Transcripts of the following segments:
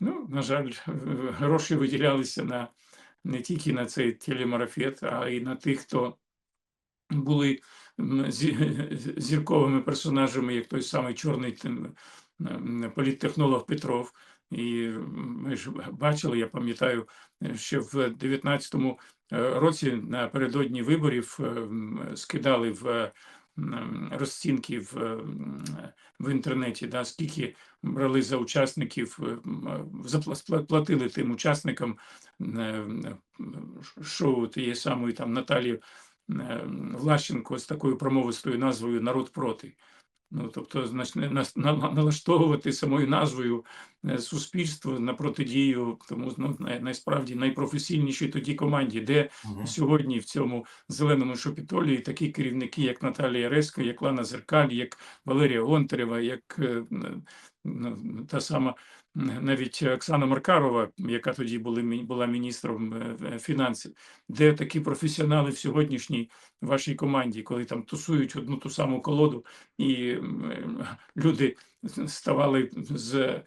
Ну, на жаль, гроші виділялися на не тільки на цей телемарафет, а й на тих, хто були зірковими персонажами, як той самий чорний політтехнолог Петров. І ми ж бачили, я пам'ятаю, ще в 19-му е, році напередодні виборів е, скидали в е, м, розцінки в, е, в інтернеті, да, скільки брали за учасників, е, м, запла- спла- платили тим учасникам е, шоу тієї самої там Наталі е, Влащенко з такою промовистою назвою Народ проти. Ну, тобто, значне налаштовувати самою назвою е, суспільство на протидію тому ну, найсправді насправді найпрофесійнішій тоді команді, де угу. сьогодні в цьому зеленому шопітолі такі керівники, як Наталія Реска, як Лана Зеркаль, як Валерія Гонтарева, як е, н- н- та сама навіть Оксана Маркарова, яка тоді були, була міністром е, е, фінансів, де такі професіонали в сьогоднішній вашій команді, коли там тусують одну ту саму колоду, і е, люди ставали з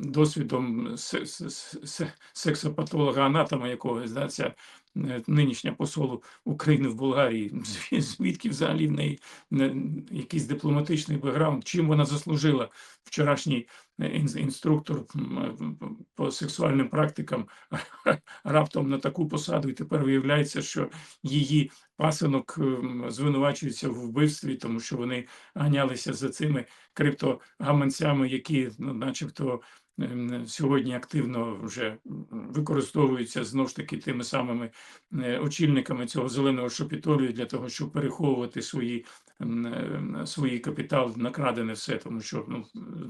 досвідом се- се- се- сексопатолога анатома якогось, да, ця нинішня посол України в Болгарії, звідки взагалі в неї е, якийсь дипломатичний бекграунд, чим вона заслужила? Вчорашній е, інструктор е, по сексуальним практикам раптом на таку посаду, і тепер виявляється, що її пасинок звинувачується в вбивстві, тому що вони ганялися за цими криптогаманцями, які, ну, начебто, сьогодні активно вже використовуються знову ж таки тими самими е, очільниками цього зеленого шопітолію для того, щоб переховувати свої, м, е, свої капітал, накрадене все, тому що ну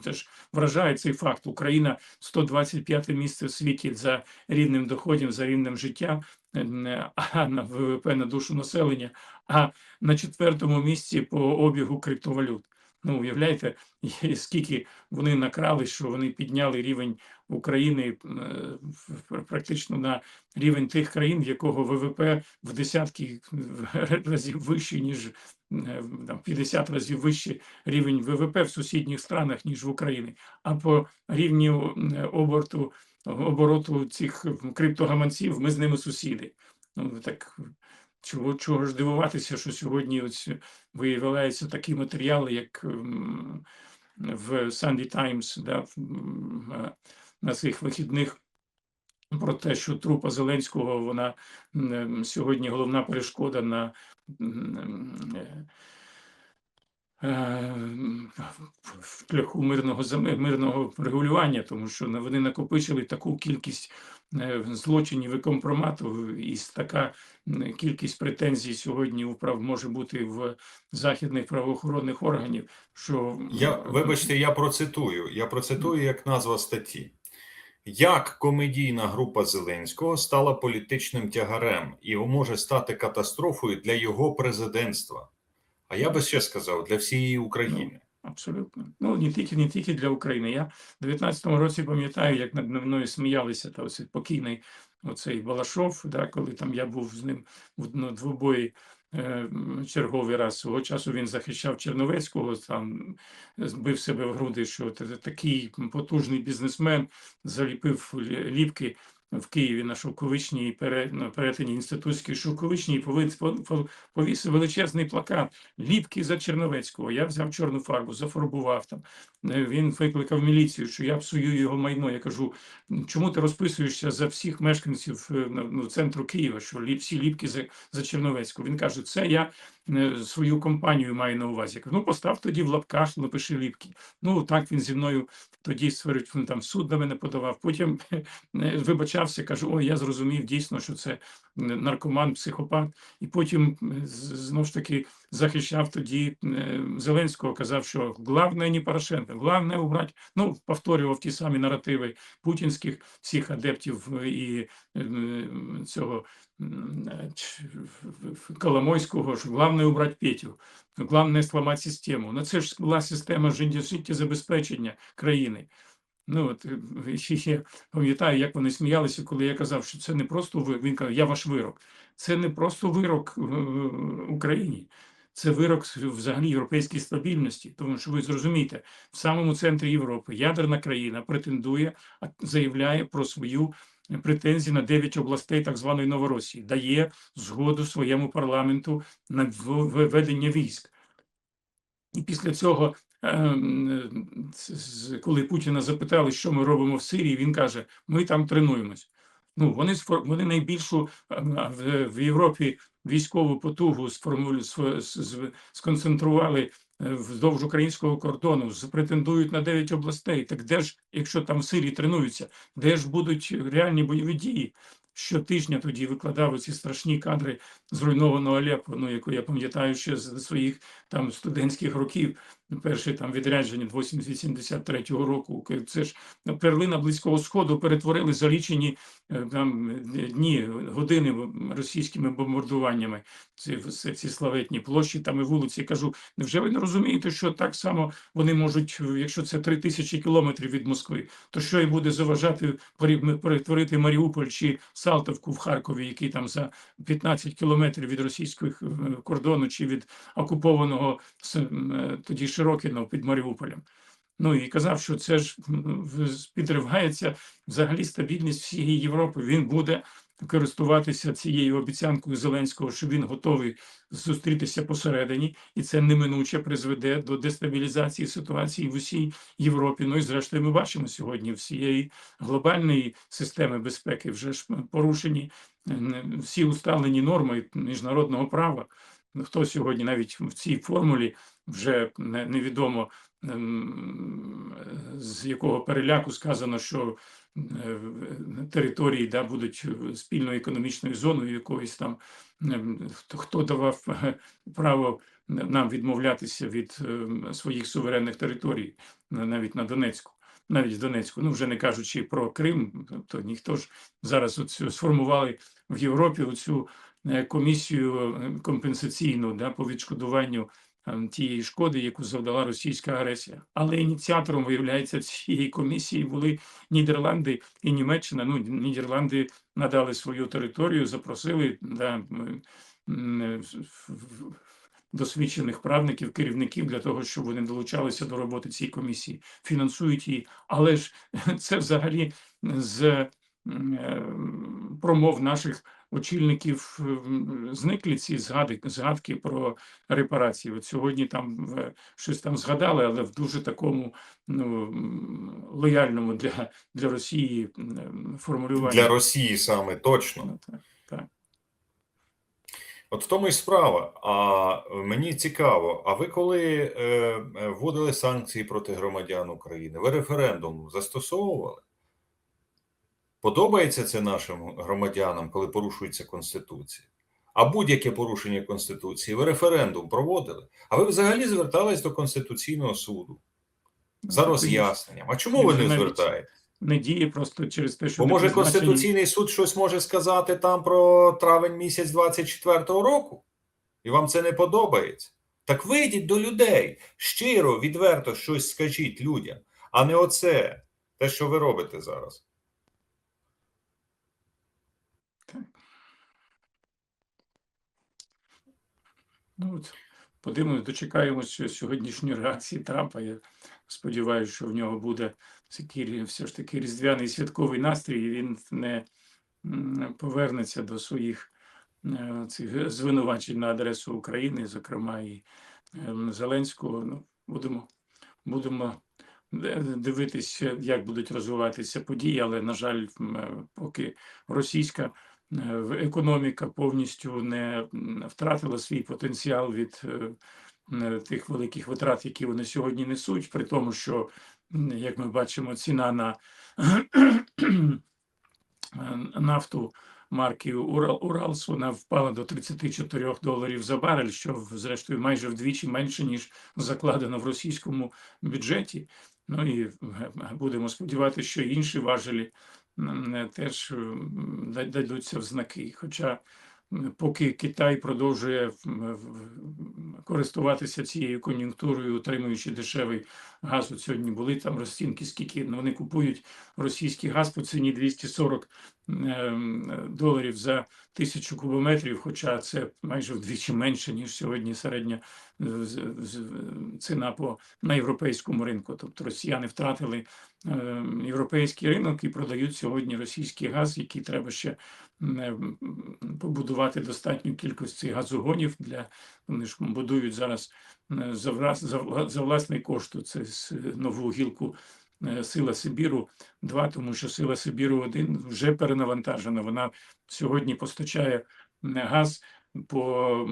це ж вражає цей факт. Україна 125 місце в світі за рівнем доходів, за рівнем життя, е, а на ВВП на душу населення, а на четвертому місці по обігу криптовалют. Ну, уявляєте, скільки вони накрали, що вони підняли рівень України е, практично на рівень тих країн, в якого ВВП в десятки разів вищий, ніж е, там, 50 разів вищий рівень ВВП в сусідніх странах, ніж в Україні. А по рівню е, оборту обороту цих криптогаманців ми з ними сусіди. Ну так чого, чого ж дивуватися, що сьогодні ось виявляються такі матеріали, як ем, в Sunday Times, да, е, на цих вихідних. Про те, що трупа Зеленського вона м, сьогодні головна перешкода на е, е, в шляху мирного мирного регулювання, тому що вони накопичили таку кількість е, злочинів і компромату, і така кількість претензій сьогодні у прав може бути в західних правоохоронних органів, що Я, вибачте, я процитую. Я процитую як назва статті. Як комедійна група Зеленського стала політичним тягарем і може стати катастрофою для його президентства? А я би ще сказав для всієї України. Абсолютно. Ну, не тільки, не тільки для України. Я в 19-му році пам'ятаю, як над мною сміялися, та ось покійний оцей Балашов, да, коли там я був з ним в ну, двобої е, черговий раз. Свого часу він захищав Черновецького, там збив себе в груди, що та- та- такий потужний бізнесмен заліпив ліпки в Києві на Шовковичній перетині інститутській Шовковичній повісив величезний плакат ліпки за Черновецького. Я взяв чорну фарбу, зафарбував там. Е, Він викликав міліцію, що я псую його майно. Я кажу, чому ти розписуєшся за всіх мешканців е, ну, центру Києва, що всі ліпки за, за Черновецького? Він каже, це я е, свою компанію маю на увазі. Я кажу, ну постав тоді в лапках, напиши ліпки. Ну так він зі мною тоді ствердив, він там суд на мене подавав. Потім е, вибачався, кажу, ой, я зрозумів дійсно, що це наркоман, психопат. І потім е, знову ж таки захищав тоді е, Зеленського, казав, що головне не Порошенко, головне убрати. Ну, повторював ті самі наративи путінських всіх адептів е, і цього Коломойського, що головне убрати Петю, головне зламати систему. Ну це ж була система життєзабезпечення країни. Ну от е, я пам'ятаю, як вони сміялися, коли я казав, що це не просто ви. Він казав, я ваш вирок. Це не просто вирок е, Україні, це вирок взагалі європейській стабільності, тому що ви зрозумієте, в самому центрі Європи ядерна країна претендує, заявляє про свою претензії на 9 областей так званої Новоросії, дає згоду своєму парламенту на введення військ. І після цього, коли Путіна запитали, що ми робимо в Сирії, він каже: ми там тренуємось. Ну, вони вони найбільшу ем, в, Європі військову потугу сформулю сконцентрували е, вздовж українського кордону, претендують на 9 областей. Так де ж, якщо там в Сирії тренуються, де ж будуть реальні бойові дії? Щотижня тоді викладав ці страшні кадри зруйнованого Алеппо, ну, яку я пам'ятаю ще з своїх там студентських років, перше там відрядження 83-го року. Це ж перлина Близького Сходу перетворили за лічені е, там дні, години російськими бомбардуваннями. Ці, ці, славетні площі там і вулиці. Кажу, невже ви не розумієте, що так само вони можуть, якщо це три тисячі кілометрів від Москви, то що і буде заважати пере- перетворити Маріуполь чи Салтовку в Харкові, який там за 15 кілометрів від російського е, кордону чи від окупованого е, тоді Широкіно під Маріуполем. Ну і казав, що це ж підривається взагалі стабільність всієї Європи. Він буде користуватися цією обіцянкою Зеленського, що він готовий зустрітися посередині, і це неминуче призведе до дестабілізації ситуації в усій Європі. Ну і зрештою, ми бачимо сьогодні всієї глобальної системи безпеки вже ж порушені всі усталені норми міжнародного права. Хто сьогодні навіть в цій формулі вже не- невідомо ем, з якого переляку сказано, що е, території да, будуть спільною економічною зоною якоюсь там. ем, Хто, давав е, право нам відмовлятися від своїх суверенних територій, навіть на Донецьку, навіть в Донецьку, ну вже не кажучи про Крим, то ніхто ж зараз оцю сформували в Європі оцю е, комісію е, компенсаційну да, по відшкодуванню е, тієї шкоди, яку завдала російська агресія. Але ініціатором, виявляється, цієї комісії були Нідерланди і Німеччина. Ну, Нідерланди надали свою територію, запросили да, досвідчених правників, керівників для того, щоб вони долучалися до роботи цієї комісії, фінансують її. Але ж це взагалі з е, промов наших очільників зникли ці згади, згадки про репарації. От сьогодні там щось там згадали, але в дуже такому ну, лояльному для, для Росії формулюванні. Для Росії саме точно. Ну, так, так. От в тому і справа. А мені цікаво, а ви коли е, е, вводили санкції проти громадян України, ви референдум застосовували? Подобається це нашим громадянам, коли порушується Конституція? А будь-яке порушення Конституції, ви референдум проводили? А ви взагалі звертались до Конституційного суду за Ну, роз'ясненням? А чому ви не звертаєте? Не діє просто через те, що Бо може призначені- Конституційний суд щось може сказати там про травень місяць 24-го року, і вам це не подобається. Так вийдіть до людей, щиро, відверто щось скажіть людям, а не оце, те, що ви робите зараз. Ну, от, подивимось, дочекаємося сьогоднішньої реакції Трампа. Я сподіваюся, що в нього буде такий все ж таки різдвяний святковий настрій, і він не повернеться до своїх е, цих звинувачень на адресу України, зокрема і ем, Зеленського. Ну, будемо, будемо дивитися, як будуть розвиватися події, але, на жаль, е, поки російська е, економіка повністю не втратила свій потенціал від е, тих великих витрат, які вони сьогодні несуть, при тому, що, як ми бачимо, ціна на нафту марки Урал, Уралс, вона впала до 34 доларів за барель, що зрештою майже вдвічі менше, ніж закладено в російському бюджеті. Ну і е, будемо сподіватися, що інші важелі е, теж дадуться в знаки. Хоча поки Китай продовжує користуватися цією кон'юнктурою, отримуючи дешевий газ, от сьогодні були там розцінки, скільки ну, вони купують російський газ по ціні 240 ем, доларів за тисячу кубометрів, хоча це майже вдвічі менше, ніж сьогодні середня е, ціна по на європейському ринку. Тобто росіяни втратили е, європейський ринок і продають сьогодні російський газ, який треба ще е, побудувати достатню кількість цих газогонів для вони ж будують зараз е, за влас, за, вла- за власний кошт це нову гілку Сила Сибіру 2, тому що Сила Сибіру 1 вже перенавантажена. Вона сьогодні постачає газ по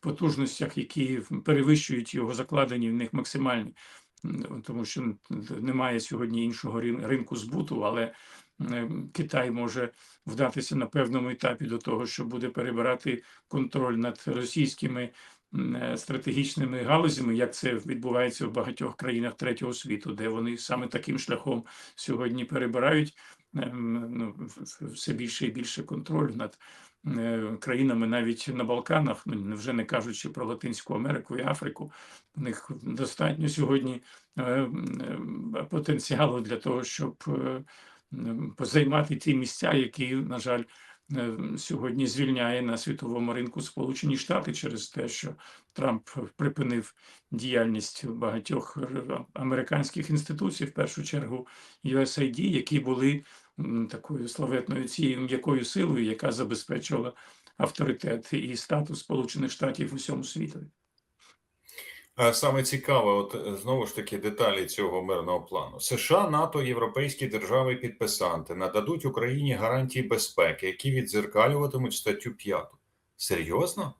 потужностях, які перевищують його закладені в них максимальні. Тому що немає сьогодні іншого рин- ринку збуту, але е, Китай може вдатися на певному етапі до того, що буде перебирати контроль над російськими е, стратегічними галузями, як це відбувається в багатьох країнах третього світу, де вони саме таким шляхом сьогодні перебирають ем, ну, все більше і більше контроль над е, країнами навіть на Балканах, ну вже не кажучи про Латинську Америку і Африку. У них достатньо сьогодні е, е, потенціалу для того, щоб е, позаймати ті місця, які, на жаль, е, сьогодні звільняє на світовому ринку Сполучені Штати через те, що Трамп припинив діяльність багатьох е, американських інституцій, в першу чергу USAID, які були такою славетною цією м'якою силою, яка забезпечувала авторитет і статус Сполучених Штатів у всьому світу. Саме цікаве, от е, знову ж таки, деталі цього мирного плану. США, НАТО, європейські держави підписанти нададуть Україні гарантії безпеки, які відзеркалюватимуть статтю 5. Серйозно?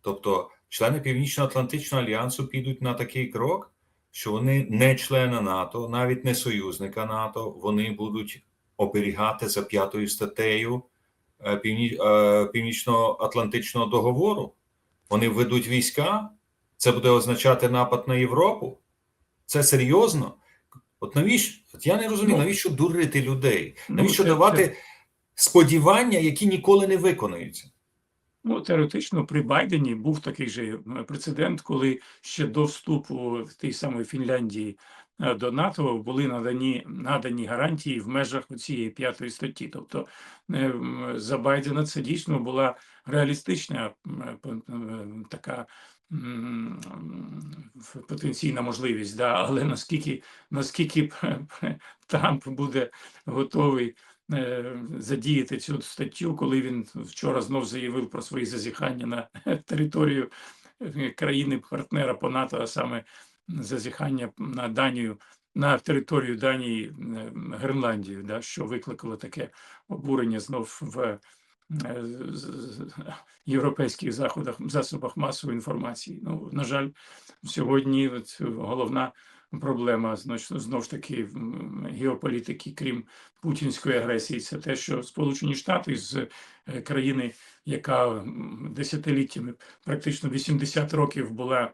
Тобто, члени Північно-Атлантичного альянсу підуть на такий крок, що вони не члени НАТО, навіть не союзника НАТО, вони будуть оберігати за п'ятою статтею е, е, Північно-Атлантичного договору. Вони введуть війська. Це буде означати напад на Європу? Це серйозно? От навіщо? От я не розумію, Ну, навіщо дурити людей? ну, Навіщо давати сподівання, які ніколи не виконуються? Ну, теоретично при Байдені був такий же е, прецедент, коли ще до вступу в тій самої Фінляндії е, до НАТО були надані надані гарантії в межах цієї п'ятої статті. Тобто е, за Байдена це дійсно була реалістична така потенційна можливість, да, але наскільки наскільки Трамп буде готовий е, задіяти цю статтю, коли він вчора знов заявив про свої зазіхання на територію е, країни-партнера по НАТО, а саме зазіхання на Данію. На територію Данії е, Гренландію, да, що викликало таке обурення знов в європейських заходах, засобах масової інформації. Ну, на жаль, сьогодні от головна проблема знов, ж таки геополітики, крім путінської агресії, це те, що Сполучені Штати з е, країни, яка десятиліттями, практично 80 років була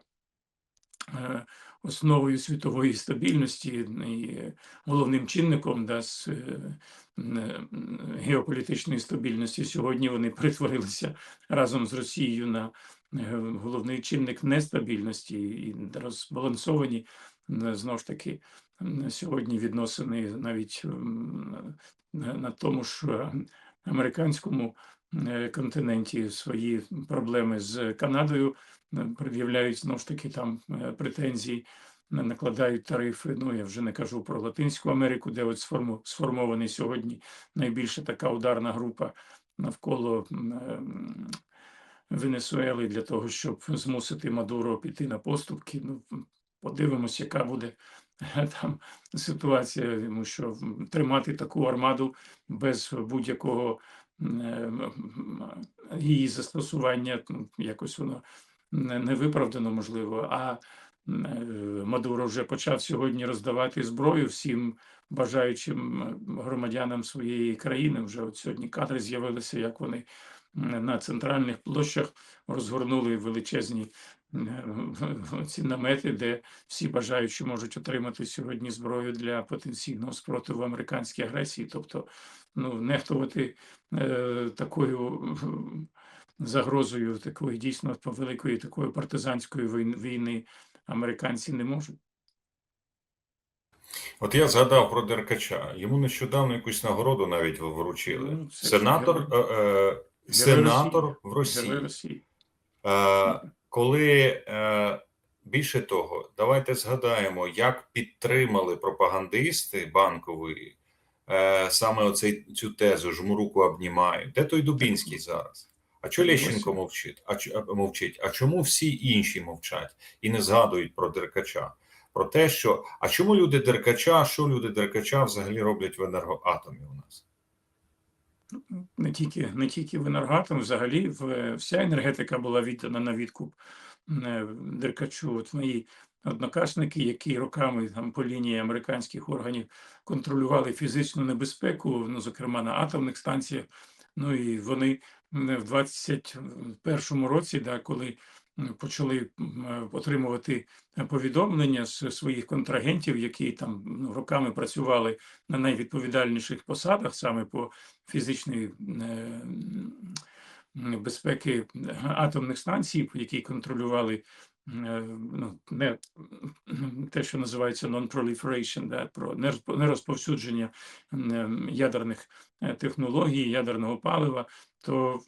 е, основою світової стабільності і головним чинником да, з е, е, геополітичної стабільності. Сьогодні вони перетворилися разом з Росією на е, головний чинник нестабільності і розбалансовані м, знову ж таки сьогодні відносини навіть на тому ж американському континенті свої проблеми з Канадою пред'являють знову ж таки там е, претензії, накладають тарифи. Ну я вже не кажу про Латинську Америку, де от сформований сьогодні найбільша така ударна група навколо е, Венесуели для того, щоб змусити Мадуро піти на поступки. Ну подивимось, яка буде е, там ситуація, тому що тримати таку армаду без будь-якого е, її застосування ну, якось воно не виправдано, можливо. А е, Мадуро вже почав сьогодні роздавати зброю всім бажаючим е, громадянам своєї країни. Вже от сьогодні кадри з'явилися, як вони на центральних площах розгорнули величезні е, ці намети, де всі бажаючі можуть отримати сьогодні зброю для потенційного спротиву американській агресії. Тобто, ну нехтувати е, такою загрозою такої дійсно великої такої партизанської війни американці не можуть. От я згадав про Деркача. Йому нещодавно якусь нагороду навіть вручили. Ну, це Сенатор, е, е, сенатор в Росії. Росії. Е, коли е, більше того, давайте згадаємо, як підтримали пропагандисти банкової е, саме оцей цю тезу жмуруку обнімають. Де той Дубінський зараз? А чого Лещенко мовчить? А мовчить? А чому всі інші мовчать і не згадують про Деркача? Про те, що а чому люди Деркача, що люди Деркача взагалі роблять в енергоатомі у нас? не тільки, не тільки в енергоатом, взагалі в, вся енергетика була віддана на відкуп е, Деркачу. От мої однокашники, які роками там по лінії американських органів контролювали фізичну небезпеку, ну зокрема на атомних станціях. Ну і вони в 21-му році, да, коли почали е, отримувати повідомлення з своїх контрагентів, які там ну, роками працювали на найвідповідальніших посадах саме по фізичної е, безпеки атомних станцій, які контролювали ну, не те, що називається non-proliferation, да, про нерозп- нерозповсюдження ядерних е, технологій, ядерного палива, то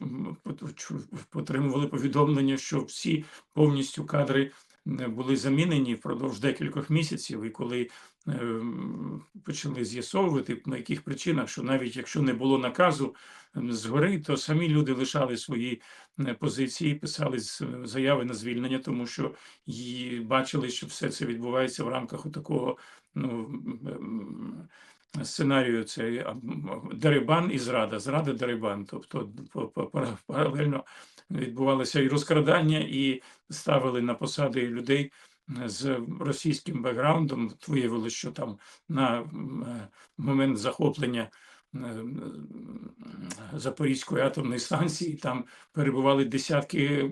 отримували повідомлення, що всі повністю кадри е, були замінені впродовж декількох місяців, і коли ем, почали з'ясовувати, на яких причинах, що навіть якщо не було наказу ем, згори, то самі люди лишали свої е, позиції, писали з- заяви на звільнення, тому що і бачили, що все це відбувається в рамках такого ну, сценарію. Це а, Дерибан і зрада, зрада Дерибан. Тобто паралельно відбувалося і розкрадання, і ставили на посади людей з російським бекграундом. Виявилося, що там на е, момент захоплення Запорізької атомної станції там перебували десятки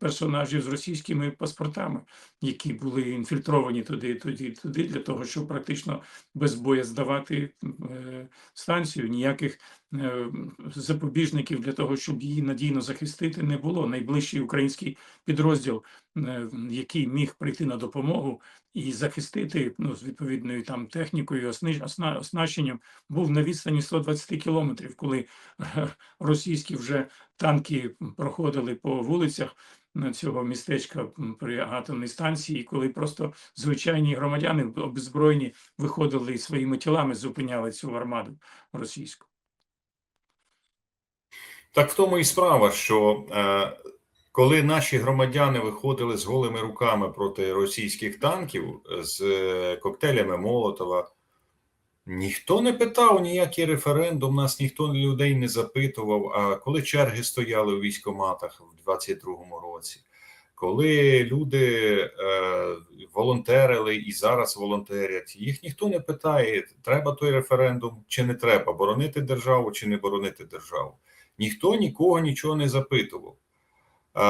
персонажів з російськими паспортами, які були інфільтровані туди, туди, туди для того, щоб практично без боя здавати е, станцію. Ніяких е, запобіжників для того, щоб її надійно захистити, не було. Найближчий український підрозділ, е, який міг прийти на допомогу і захистити ну, з відповідною там технікою, оснащенням, був на відстані 120 кілометрів, коли е, російські вже танки проходили по вулицях е, цього містечка при атомній станції, коли просто звичайні громадяни обезброєні виходили і своїми тілами, зупиняли цю армаду російську. Так в тому і справа, що е, коли наші громадяни виходили з голими руками проти російських танків з е, коктейлями Молотова, ніхто не питав ніякий референдум, нас ніхто людей не запитував. А коли черги стояли у військоматах в 22-му році, коли люди е, волонтерили і зараз волонтерять, їх ніхто не питає, треба той референдум чи не треба, боронити державу чи не боронити державу. Ніхто нікого нічого не запитував. Е,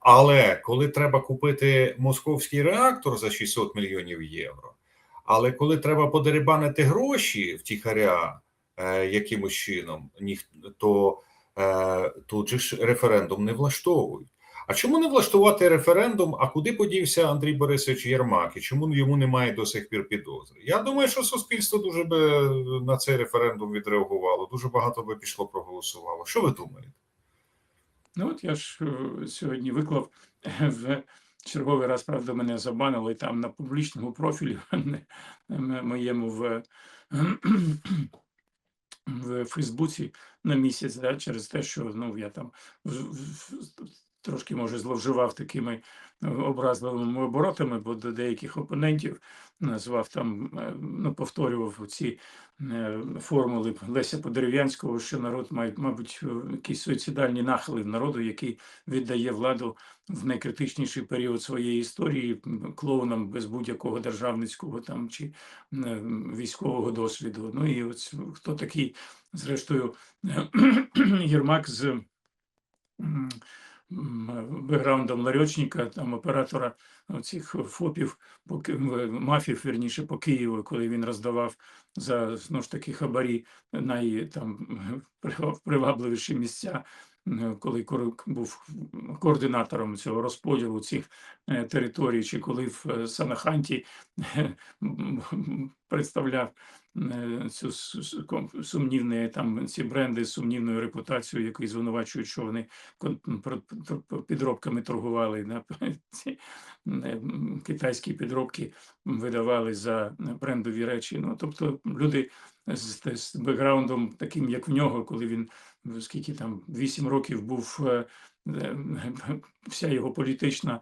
Але коли треба купити московський реактор за 600 мільйонів євро, але коли треба подерибанити гроші в тіхаря якимось чином, то е, тут же ж референдум не влаштовують. А чому не влаштувати референдум? А куди подівся Андрій Борисович Єрмак? І чому йому немає до сих пір підозри? Я думаю, що суспільство дуже би на цей референдум відреагувало, дуже багато би пішло проголосувало. Що ви думаєте? Ну от я ж е, сьогодні виклав в черговий раз, правда, мене забанили там на публічному профілі моєму в, в Фейсбуці на місяць, да, через те, що ну, я там трошки може зловживав такими е, образливими оборотами, бо до деяких опонентів назвав там, е, ну, повторював ці е, формули Леся Подерев'янського, що народ має, мабуть, якісь суїцидальні нахили народу, який віддає владу в найкритичніший період своєї історії клоунам без будь-якого державницького там чи військового досвіду. Ну і от хто такий, зрештою, Єрмак з бекграундом ларьочника, там оператора цих ФОПів, мафів, вірніше, по Києву, коли він роздавав за знову ж таки хабарі най там привабливіші місця, коли Корук був координатором цього розподілу цих е, територій, чи коли в е, Санаханті представляв е, цю с- с- сумнівні там ці бренди з сумнівною репутацією, які звинувачують, що вони підробками торгували на ці е, китайські підробки видавали за брендові речі. Ну тобто люди з, з бекграундом, таким як в нього, коли він скільки там 8 років був е, е, вся його політична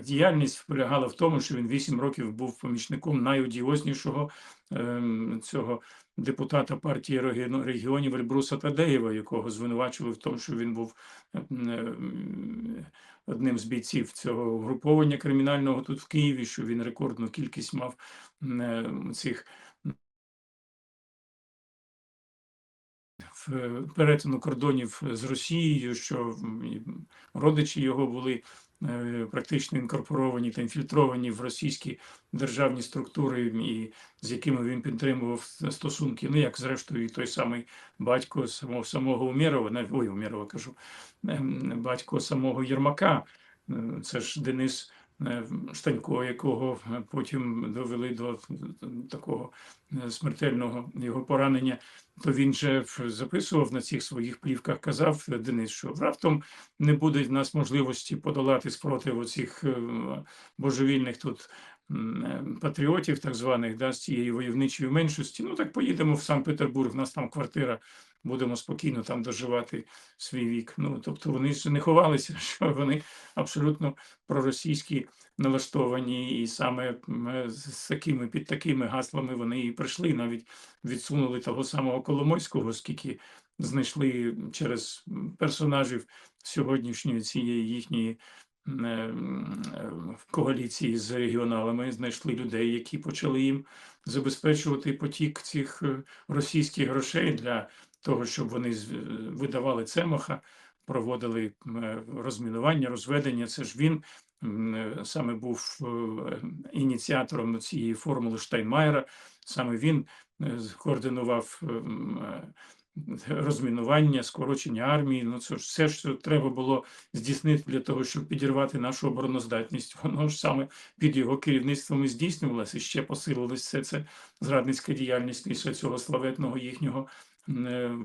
діяльність полягала в тому, що він 8 років був помічником найодіознішого ем, цього депутата партії регіонів Ельбруса Тадеєва, якого звинувачували в тому, що він був ем, ем, одним з бійців цього угруповання кримінального тут в Києві, що він рекордну кількість мав е, цих е, перетину кордонів з Росією, що родичі його були е, практично інкорпоровані та інфільтровані в російські державні структури, і з якими він підтримував стосунки. Ну як зрештою, і той самий батько самого самого Умєрова, не ой, Умєрова кажу, ем, батько самого Єрмака. Е, Це ж Денис е, Штанько, якого е, потім довели до такого е, смертельного його поранення то він же записував на цих своїх плівках, казав е, Денис, що раптом не буде в нас можливості подолати спротив оцих е, божевільних тут е, патріотів, так званих, да, з цієї войовничої меншості. Ну так поїдемо в Санкт-Петербург, в нас там квартира, будемо спокійно там доживати свій вік. Ну тобто вони не ховалися, що вони абсолютно проросійські налаштовані, і саме з такими під такими гаслами вони і прийшли навіть відсунули того самого Коломойського, оскільки знайшли через персонажів сьогоднішньої цієї їхньої м, е, е, коаліції з регіоналами, знайшли людей, які почали їм забезпечувати потік цих е, російських грошей для того, щоб вони е, видавали цемаха, проводили е, розмінування, розведення. Це ж він е, саме був ініціатором цієї формули Штайнмаєра. Саме він координував розмінування, скорочення армії. Ну це ж все, що треба було здійснити для того, щоб підірвати нашу обороноздатність. Воно ж саме під його керівництвом і здійснювалося. І ще посилилось все це зрадницька діяльність після цього славетного їхнього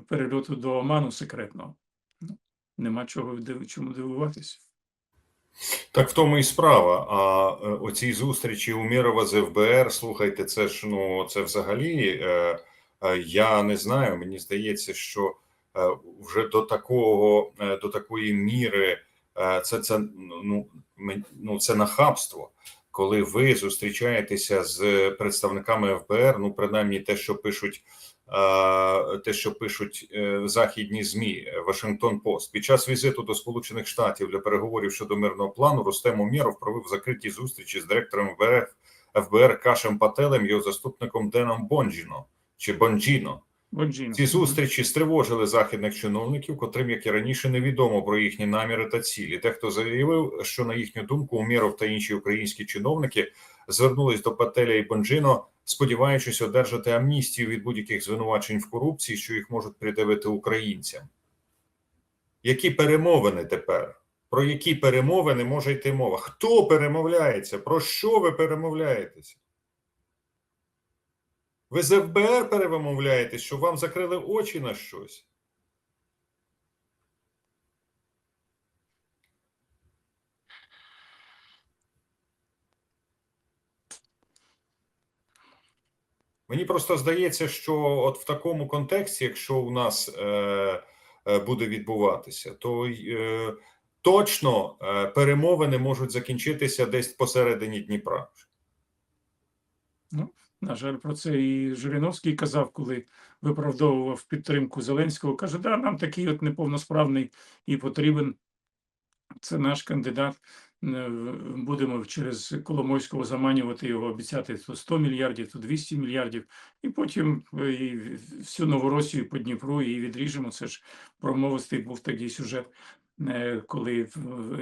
перельоту до Оману секретного. Ну, Нема чого чому дивуватися. Так в тому і справа. А е, оці зустрічі Умірова з ФБР, слухайте, це ж ну це взагалі. Е, е, я не знаю. Мені здається, що е, вже до такого, е, до такої міри е, це це ну, ну це нахабство. Коли ви зустрічаєтеся з представниками ФБР, ну принаймні те, що пишуть, е, те, що пишуть е, західні змі Вашингтон Пост під час візиту до Сполучених Штатів для переговорів щодо мирного плану Рустем Умєров провів закриті зустрічі з директором ФБР, ФБР Кашем Пателем, його заступником Деном Бонджіно чи Бонджіно. Боджін. Ці зустрічі стривожили західних чиновників, котрим, як і раніше, невідомо про їхні наміри та цілі. Дехто заявив, що на їхню думку Умєров та інші українські чиновники звернулись до Пателя і Бонджино, сподіваючись одержати амністію від будь-яких звинувачень в корупції, що їх можуть придавити українцям. Які перемовини тепер? Про які перемовини може йти мова? Хто перемовляється? Про що ви перемовляєтеся? Ви з ФБР перемовляєтесь, що вам закрили очі на щось? Мені просто здається, що от в такому контексті, якщо у нас е, е, буде відбуватися, то е, точно е, перемовини можуть закінчитися десь посередині Дніпра. Ну, На жаль, про це і Жириновський казав, коли виправдовував підтримку Зеленського. Каже, да, нам такий от неповносправний і потрібен. Це наш кандидат. Е, Будемо через Коломойського заманювати його, обіцяти то 100 мільярдів, то 200 мільярдів, і потім е, і всю Новоросію по Дніпру і відріжемо. Це ж промовистий був тоді сюжет. Е, коли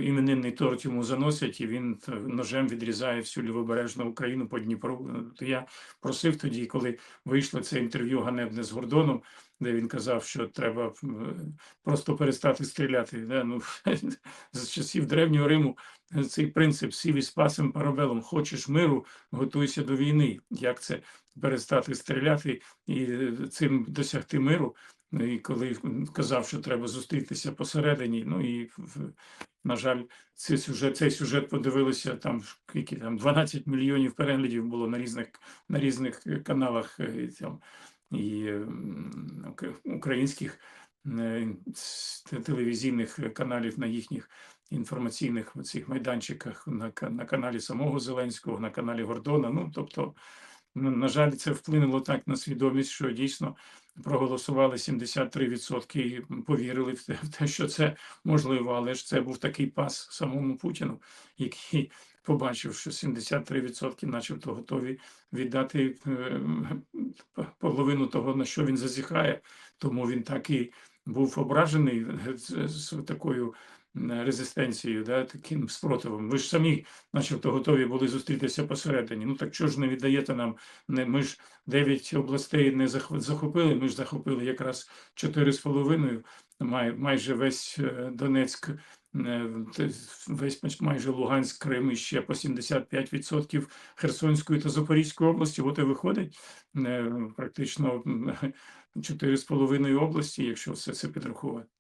іменинний торт йому заносять, і він е, ножем відрізає всю лівобережну Україну по Дніпру. Е, То я просив тоді, коли вийшло це інтерв'ю ганебне з Гордоном, де він казав, що треба просто перестати стріляти. Да? Ну, з часів древнього Риму цей принцип сівіс пасем парабелом. Хочеш миру, готуйся до війни. Як це перестати стріляти і цим досягти миру? Ну, І коли казав, що треба зустрітися посередині, ну і на жаль, цей сюжет, цей сюжет подивилися там скільки там 12 мільйонів переглядів було на різних на різних е, каналах е, і там і українських е, телевізійних каналів на їхніх інформаційних цих майданчиках на, на каналі самого Зеленського, на каналі Гордона. Ну тобто, ну, на жаль, це вплинуло так на свідомість, що дійсно проголосували 73% і повірили в те, що це можливо, але ж це був такий пас самому Путіну, який побачив, що 73% начебто готові віддати е, половину того, на що він зазіхає. Тому він так і був ображений з, такою резистенцією, да, таким спротивом. Ви ж самі, начебто, готові були зустрітися посередині. Ну так чого ж не віддаєте нам? Не, ми ж 9 областей не захопили, ми ж захопили якраз 4,5, май, майже весь е, Донецьк, е, весь майже Луганськ, Крим і ще по 75% Херсонської та Запорізької області. От і виходить е, практично м, 4,5 області, якщо все це підрахувати.